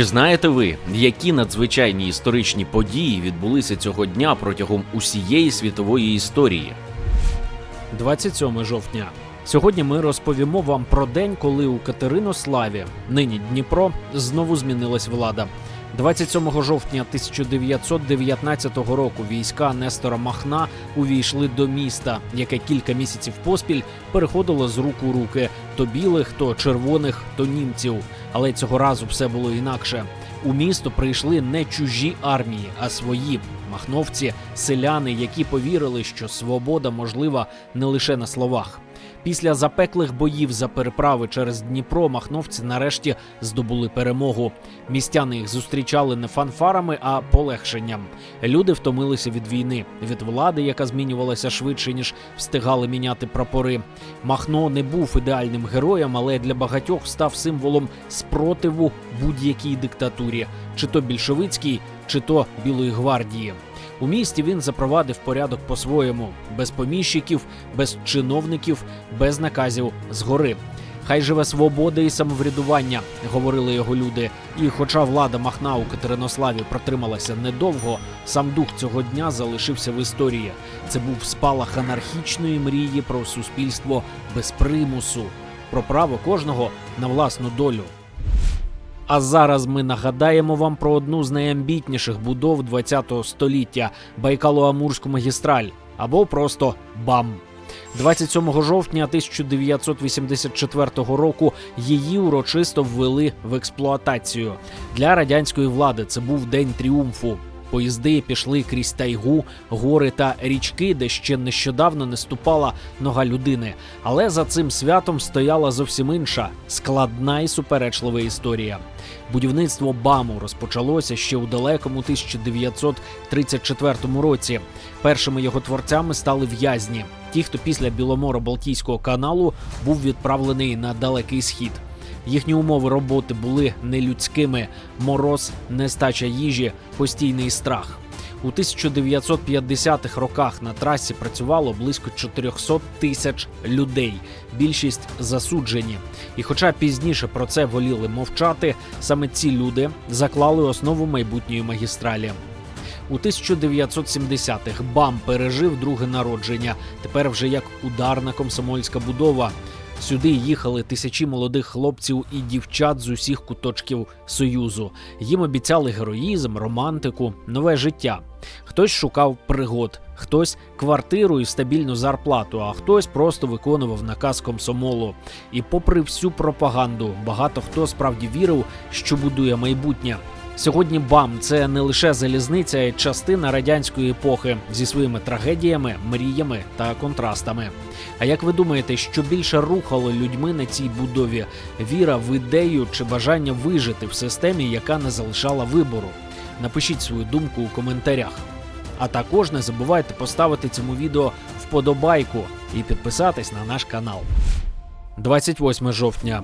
Чи знаєте ви, які надзвичайні історичні події відбулися цього дня протягом усієї світової історії? 27 жовтня. Сьогодні ми розповімо вам про день, коли у Катеринославі, нині Дніпро, знову змінилась влада. 27 жовтня 1919 року війська Нестора Махна увійшли до міста, яке кілька місяців поспіль переходило з рук у руки то білих, то червоних, то німців. Але цього разу все було інакше. У місто прийшли не чужі армії, а свої махновці, селяни, які повірили, що свобода можлива не лише на словах. Після запеклих боїв за переправи через Дніпро махновці нарешті здобули перемогу. Містяни їх зустрічали не фанфарами, а полегшенням. Люди втомилися від війни, від влади, яка змінювалася швидше ніж встигали міняти прапори. Махно не був ідеальним героєм, але для багатьох став символом спротиву будь-якій диктатурі, чи то більшовицькій, чи то Білої гвардії. У місті він запровадив порядок по-своєму, без поміщиків, без чиновників, без наказів згори. Хай живе свобода і самоврядування, говорили його люди. І хоча влада Махна у Катеринославі протрималася недовго, сам дух цього дня залишився в історії. Це був спалах анархічної мрії про суспільство без примусу, про право кожного на власну долю. А зараз ми нагадаємо вам про одну з найамбітніших будов ХХ століття Байкало-Амурську магістраль або просто БАМ. 27 жовтня 1984 року її урочисто ввели в експлуатацію. Для радянської влади це був день тріумфу. Поїзди пішли крізь тайгу, гори та річки, де ще нещодавно не ступала нога людини. Але за цим святом стояла зовсім інша складна і суперечлива історія. Будівництво БАМу розпочалося ще у далекому 1934 році. Першими його творцями стали в'язні, ті, хто після Біломоро-Балтійського каналу був відправлений на далекий схід. Їхні умови роботи були нелюдськими: мороз, нестача їжі, постійний страх. У 1950-х роках на трасі працювало близько 400 тисяч людей. Більшість засуджені. І хоча пізніше про це воліли мовчати, саме ці люди заклали основу майбутньої магістралі. У 1970-х БАМ пережив друге народження. Тепер вже як ударна комсомольська будова. Сюди їхали тисячі молодих хлопців і дівчат з усіх куточків союзу. Їм обіцяли героїзм, романтику, нове життя. Хтось шукав пригод, хтось квартиру і стабільну зарплату, а хтось просто виконував наказ комсомолу. І, попри всю пропаганду, багато хто справді вірив, що будує майбутнє. Сьогодні БАМ це не лише залізниця, а й частина радянської епохи зі своїми трагедіями, мріями та контрастами. А як ви думаєте, що більше рухало людьми на цій будові? Віра в ідею чи бажання вижити в системі, яка не залишала вибору? Напишіть свою думку у коментарях. А також не забувайте поставити цьому відео вподобайку і підписатись на наш канал. 28 жовтня.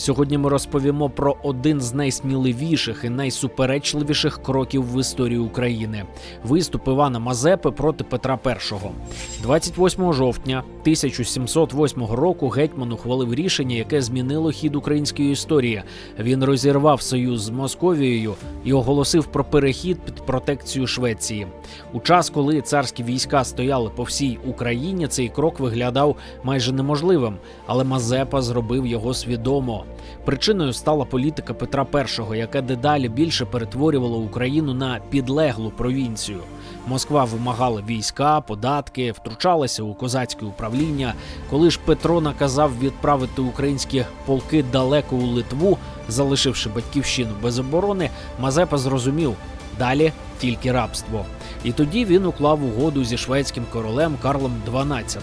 Сьогодні ми розповімо про один з найсміливіших і найсуперечливіших кроків в історії України виступ Івана Мазепи проти Петра І. 28 жовтня 1708 року гетьман ухвалив рішення, яке змінило хід української історії. Він розірвав союз з Московією і оголосив про перехід під протекцію Швеції. У час, коли царські війська стояли по всій Україні, цей крок виглядав майже неможливим, але Мазепа зробив його свідомо. Причиною стала політика Петра І, яка дедалі більше перетворювала Україну на підлеглу провінцію. Москва вимагала війська, податки, втручалася у козацьке управління. Коли ж Петро наказав відправити українські полки далеко у Литву, залишивши батьківщину без оборони, Мазепа зрозумів далі тільки рабство. І тоді він уклав угоду зі шведським королем Карлом XII.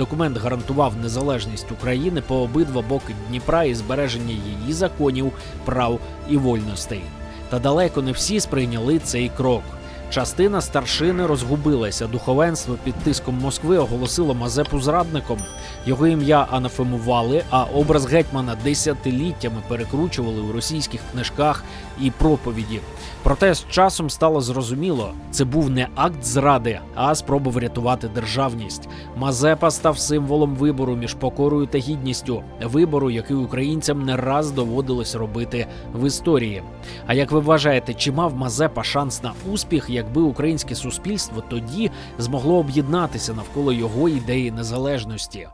Документ гарантував незалежність України по обидва боки Дніпра і збереження її законів, прав і вольностей. Та далеко не всі сприйняли цей крок. Частина старшини розгубилася. Духовенство під тиском Москви оголосило Мазепу зрадником. Його ім'я анафемували, а образ гетьмана десятиліттями перекручували у російських книжках, і проповіді. Проте з часом стало зрозуміло, це був не акт зради, а спроба врятувати державність. Мазепа став символом вибору між покорою та гідністю, вибору, який українцям не раз доводилось робити в історії. А як ви вважаєте, чи мав Мазепа шанс на успіх, якби українське суспільство тоді змогло об'єднатися навколо його ідеї незалежності?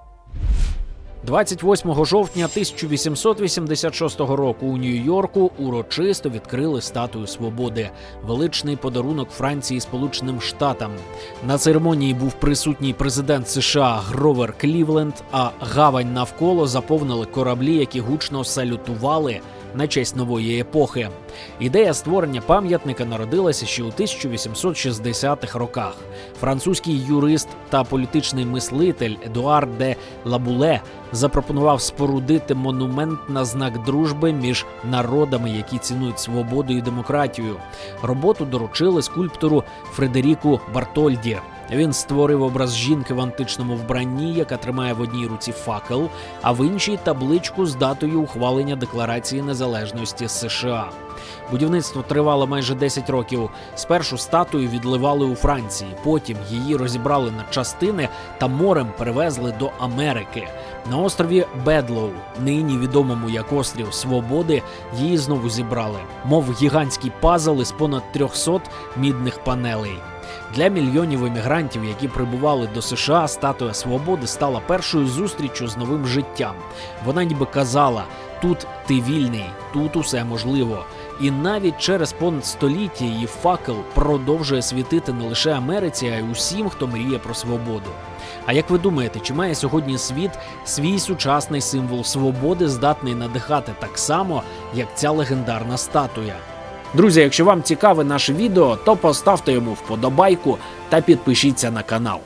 28 жовтня 1886 року у Нью-Йорку урочисто відкрили статую свободи, величний подарунок Франції Сполученим Штатам. На церемонії був присутній президент США Гровер Клівленд, а гавань навколо заповнили кораблі, які гучно салютували на честь нової епохи. Ідея створення пам'ятника народилася ще у 1860-х роках. Французький юрист та політичний мислитель Едуар де Лабуле запропонував спорудити монумент на знак дружби між народами, які цінують свободу і демократію. Роботу доручили скульптору Фредеріку Бартольді. Він створив образ жінки в античному вбранні, яка тримає в одній руці факел, а в іншій табличку з датою ухвалення Декларації незалежності США. Будівництво тривало майже 10 років. Спершу статую відливали у Франції, потім її розібрали на частини та морем перевезли до Америки. На острові Бедлоу, нині відомому як острів Свободи, її знову зібрали, мов гігантський пазл із понад 300 мідних панелей. Для мільйонів емігрантів, які прибували до США, статуя свободи стала першою зустрічю з новим життям. Вона ніби казала: тут ти вільний, тут усе можливо. І навіть через понад століття її факел продовжує світити не лише Америці, а й усім, хто мріє про свободу. А як ви думаєте, чи має сьогодні світ свій сучасний символ свободи, здатний надихати так само, як ця легендарна статуя? Друзі, якщо вам цікаве наше відео, то поставте йому вподобайку та підпишіться на канал.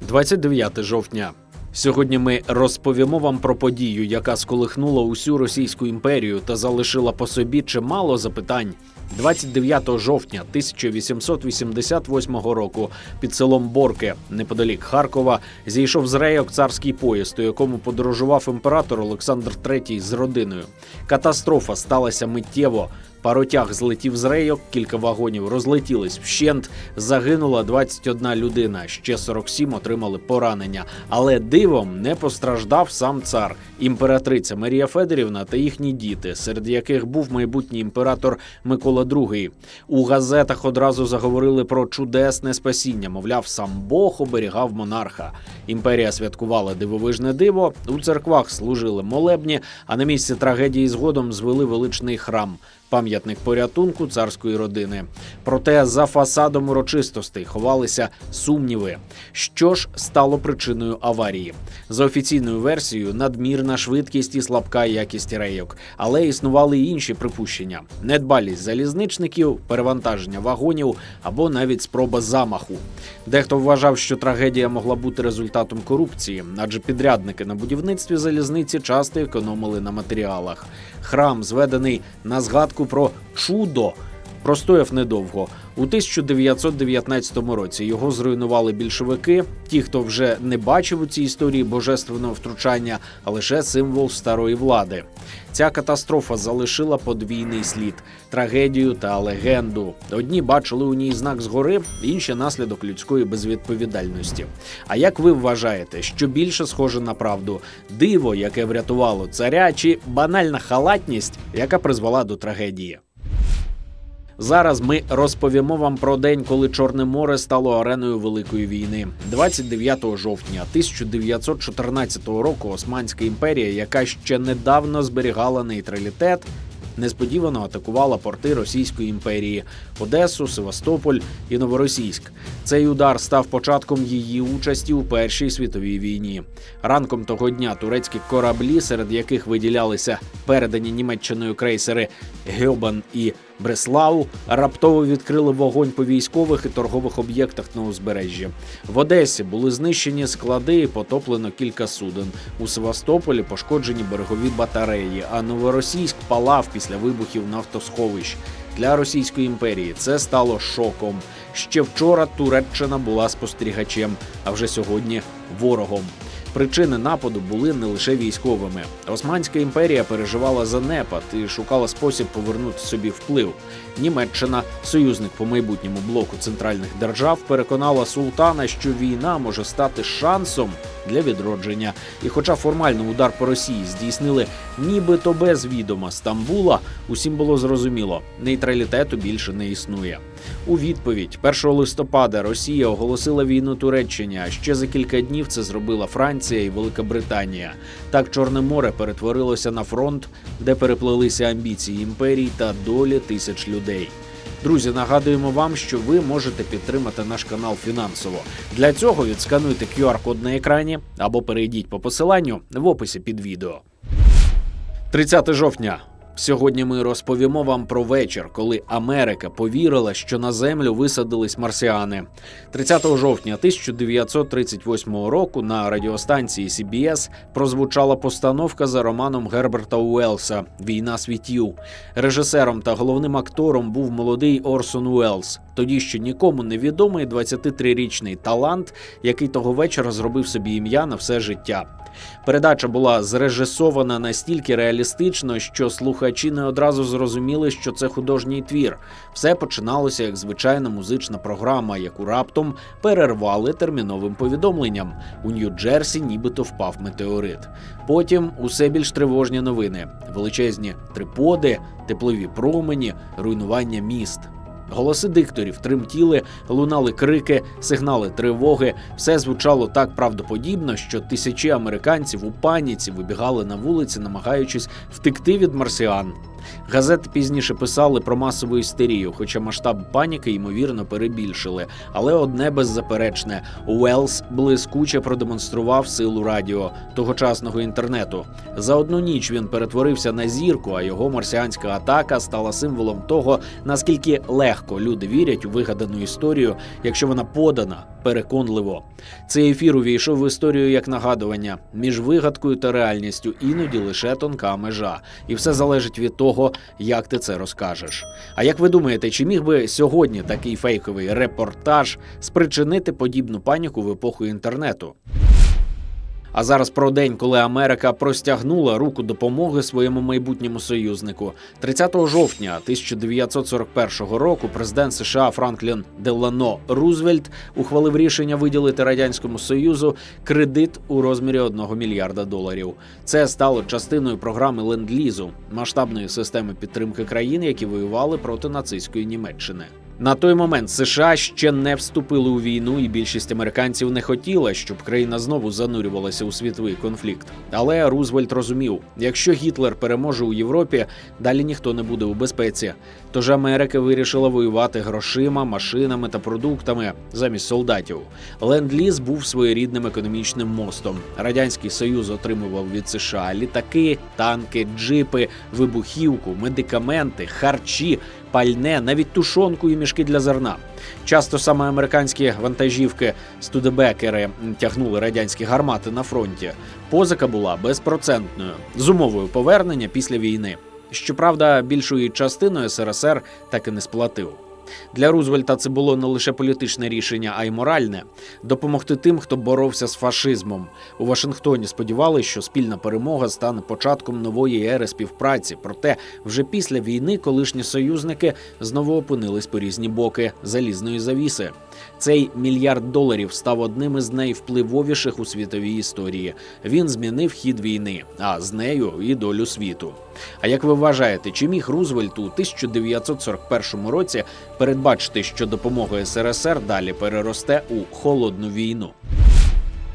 29 жовтня. Сьогодні ми розповімо вам про подію, яка сколихнула усю Російську імперію та залишила по собі чимало запитань. 29 жовтня 1888 року під селом Борке, неподалік Харкова, зійшов з рейок царський поїзд, у якому подорожував імператор Олександр III з родиною. Катастрофа сталася миттєво. Паротяг злетів з рейок, кілька вагонів розлетілись вщент. Загинула 21 людина. Ще 47 отримали поранення. Але дивом не постраждав сам цар, імператриця Марія Федорівна та їхні діти, серед яких був майбутній імператор Микола II. У газетах одразу заговорили про чудесне спасіння. Мовляв, сам Бог оберігав монарха. Імперія святкувала дивовижне диво. У церквах служили молебні, а на місці трагедії згодом звели величний храм. Пам'ятник порятунку царської родини. Проте за фасадом урочистостей ховалися сумніви. Що ж стало причиною аварії? За офіційною версією, надмірна швидкість і слабка якість рейок, але існували й інші припущення: недбалість залізничників, перевантаження вагонів або навіть спроба замаху. Дехто вважав, що трагедія могла бути результатом корупції, адже підрядники на будівництві залізниці часто економили на матеріалах. Храм, зведений на згадку про чудо, простояв недовго. У 1919 році його зруйнували більшовики. Ті, хто вже не бачив у цій історії божественного втручання, а лише символ старої влади. Ця катастрофа залишила подвійний слід, трагедію та легенду. Одні бачили у ній знак згори, інші наслідок людської безвідповідальності. А як ви вважаєте, що більше схоже на правду? Диво, яке врятувало царя, чи банальна халатність, яка призвела до трагедії? Зараз ми розповімо вам про день, коли Чорне море стало ареною Великої війни. 29 жовтня 1914 року Османська імперія, яка ще недавно зберігала нейтралітет, несподівано атакувала порти Російської імперії Одесу, Севастополь і Новоросійськ. Цей удар став початком її участі у Першій світовій війні. Ранком того дня турецькі кораблі, серед яких виділялися передані Німеччиною крейсери Гьобан і Бреслау, раптово відкрили вогонь по військових і торгових об'єктах на узбережжі. В Одесі були знищені склади і потоплено кілька суден. У Севастополі пошкоджені берегові батареї, а Новоросійськ палав після вибухів нафтосховищ. Для Російської імперії це стало шоком. Ще вчора Туреччина була спостерігачем, а вже сьогодні ворогом. Причини нападу були не лише військовими. Османська імперія переживала занепад і шукала спосіб повернути собі вплив. Німеччина, союзник по майбутньому блоку центральних держав, переконала султана, що війна може стати шансом для відродження. І, хоча формально удар по Росії здійснили нібито без відома Стамбула, усім було зрозуміло, нейтралітету більше не існує. У відповідь 1 листопада Росія оголосила війну Туреччині. А ще за кілька днів це зробила Франція і Велика Британія. Так Чорне море перетворилося на фронт, де переплелися амбіції імперій та долі тисяч людей. Друзі, нагадуємо вам, що ви можете підтримати наш канал фінансово. Для цього відскануйте QR-код на екрані або перейдіть по посиланню в описі під відео. 30 жовтня. Сьогодні ми розповімо вам про вечір, коли Америка повірила, що на землю висадились марсіани. 30 жовтня 1938 року на радіостанції CBS прозвучала постановка за романом Герберта Уелса Війна світів. Режисером та головним актором був молодий Орсон Уелс, тоді ще нікому не відомий 23-річний талант, який того вечора зробив собі ім'я на все життя. Передача була зрежисована настільки реалістично, що слухачі не одразу зрозуміли, що це художній твір. Все починалося як звичайна музична програма, яку раптом перервали терміновим повідомленням. У Нью-Джерсі нібито впав метеорит. Потім усе більш тривожні новини: величезні триподи, теплові промені, руйнування міст. Голоси дикторів тремтіли, лунали крики, сигнали тривоги. Все звучало так правдоподібно, що тисячі американців у паніці вибігали на вулиці, намагаючись втекти від марсіан. Газети пізніше писали про масову істерію, хоча масштаб паніки ймовірно перебільшили. Але одне беззаперечне: Уелс блискуче продемонстрував силу радіо тогочасного інтернету. За одну ніч він перетворився на зірку, а його марсіанська атака стала символом того, наскільки легко люди вірять у вигадану історію, якщо вона подана переконливо. Цей ефір увійшов в історію як нагадування між вигадкою та реальністю іноді лише тонка межа, і все залежить від того, як ти це розкажеш. А як ви думаєте, чи міг би сьогодні такий фейковий репортаж спричинити подібну паніку в епоху інтернету? А зараз про день, коли Америка простягнула руку допомоги своєму майбутньому союзнику. 30 жовтня 1941 року президент США Франклін Делано Рузвельт ухвалив рішення виділити радянському союзу кредит у розмірі 1 мільярда доларів. Це стало частиною програми ленд-лізу масштабної системи підтримки країн, які воювали проти нацистської Німеччини. На той момент США ще не вступили у війну, і більшість американців не хотіла, щоб країна знову занурювалася у світовий конфлікт. Але Рузвельт розумів, якщо Гітлер переможе у Європі, далі ніхто не буде у безпеці. Тож Америка вирішила воювати грошима, машинами та продуктами замість солдатів. Ленд-ліз був своєрідним економічним мостом. Радянський Союз отримував від США літаки, танки, джипи, вибухівку, медикаменти, харчі, пальне, навіть тушонку і мішки для зерна. Часто саме американські вантажівки студебекери тягнули радянські гармати на фронті. Позика була безпроцентною з умовою повернення після війни. Щоправда, більшою частиною СРСР так і не сплатив. Для Рузвельта це було не лише політичне рішення, а й моральне допомогти тим, хто боровся з фашизмом. У Вашингтоні сподівалися, що спільна перемога стане початком нової ери співпраці. Проте, вже після війни колишні союзники знову опинились по різні боки залізної завіси. Цей мільярд доларів став одним із найвпливовіших у світовій історії. Він змінив хід війни, а з нею і долю світу. А як ви вважаєте, чи міг Рузвельт у 1941 році передбачити, що допомога СРСР далі переросте у холодну війну?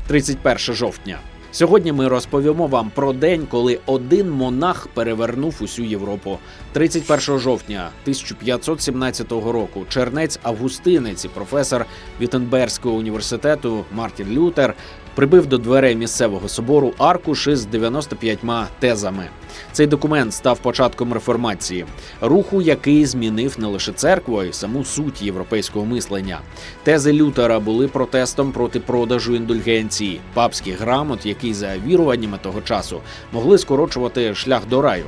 31 жовтня. Сьогодні ми розповімо вам про день, коли один монах перевернув усю Європу. 31 жовтня 1517 року чернець Августинець і професор Віттенберзького університету Мартін Лютер прибив до дверей місцевого собору аркуші з 95 тезами. Цей документ став початком реформації, руху, який змінив не лише церкву, а й саму суть європейського мислення. Тези Лютера були протестом проти продажу індульгенції, папських грамот, які за віруваннями того часу могли скорочувати шлях до раю.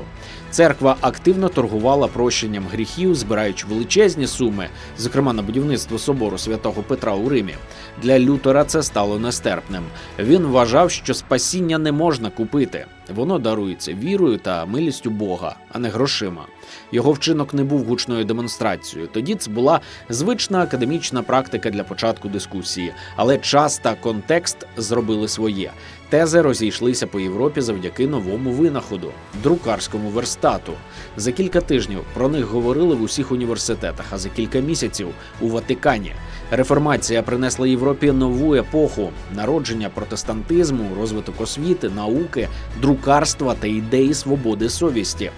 Церква активно торгувала прощенням гріхів, збираючи величезні суми, зокрема на будівництво собору святого Петра у Римі. Для Лютера це стало нестерпним. Він вважав, що спасіння не можна купити. Воно дарується вірою та милістю Бога, а не грошима. Його вчинок не був гучною демонстрацією. Тоді це була звична академічна практика для початку дискусії, але час та контекст зробили своє. Тези розійшлися по Європі завдяки новому винаходу друкарському верстату. За кілька тижнів про них говорили в усіх університетах, а за кілька місяців у Ватикані. Реформація принесла Європі нову епоху народження протестантизму, розвиток освіти, науки, друкарства та ідеї свободи совісті.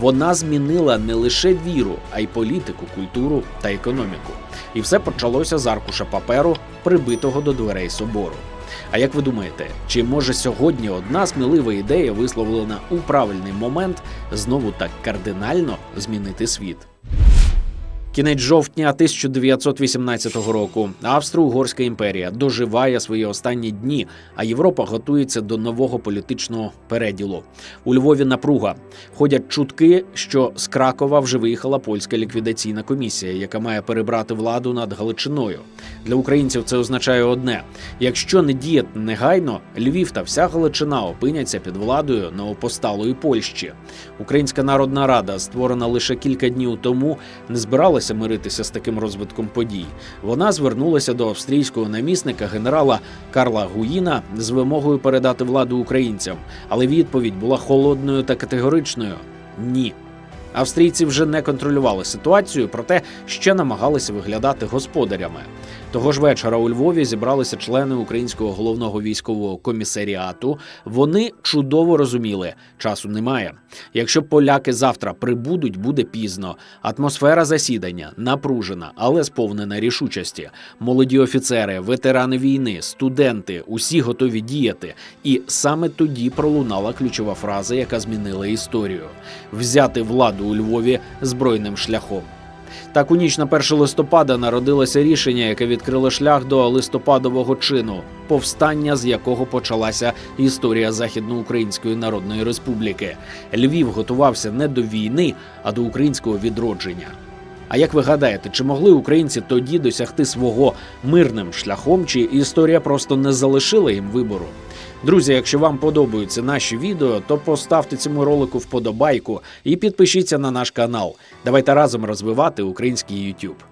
Вона змінила не лише віру, а й політику, культуру та економіку. І все почалося з аркуша паперу, прибитого до дверей собору. А як ви думаєте, чи може сьогодні одна смілива ідея, висловлена у правильний момент, знову так кардинально змінити світ? Кінець жовтня 1918 року Австро-Угорська імперія доживає свої останні дні, а Європа готується до нового політичного переділу. У Львові напруга ходять чутки, що з Кракова вже виїхала польська ліквідаційна комісія, яка має перебрати владу над Галичиною. Для українців це означає одне: якщо не діяти негайно, Львів та вся Галичина опиняться під владою новопосталої Польщі. Українська народна рада, створена лише кілька днів тому, не збиралася миритися з таким розвитком подій. Вона звернулася до австрійського намісника генерала Карла Гуїна з вимогою передати владу українцям, але відповідь була холодною та категоричною: ні. Австрійці вже не контролювали ситуацію, проте ще намагалися виглядати господарями. Того ж вечора у Львові зібралися члени українського головного військового комісаріату. Вони чудово розуміли, часу немає. Якщо поляки завтра прибудуть, буде пізно. Атмосфера засідання напружена, але сповнена рішучості. Молоді офіцери, ветерани війни, студенти усі готові діяти. І саме тоді пролунала ключова фраза, яка змінила історію: взяти владу у Львові збройним шляхом. Так у ніч на 1 листопада народилося рішення, яке відкрило шлях до листопадового чину, повстання, з якого почалася історія Західноукраїнської Народної Республіки. Львів готувався не до війни, а до українського відродження. А як ви гадаєте, чи могли українці тоді досягти свого мирним шляхом, чи історія просто не залишила їм вибору? Друзі, якщо вам подобаються наші відео, то поставте цьому ролику вподобайку і підпишіться на наш канал. Давайте разом розвивати український YouTube.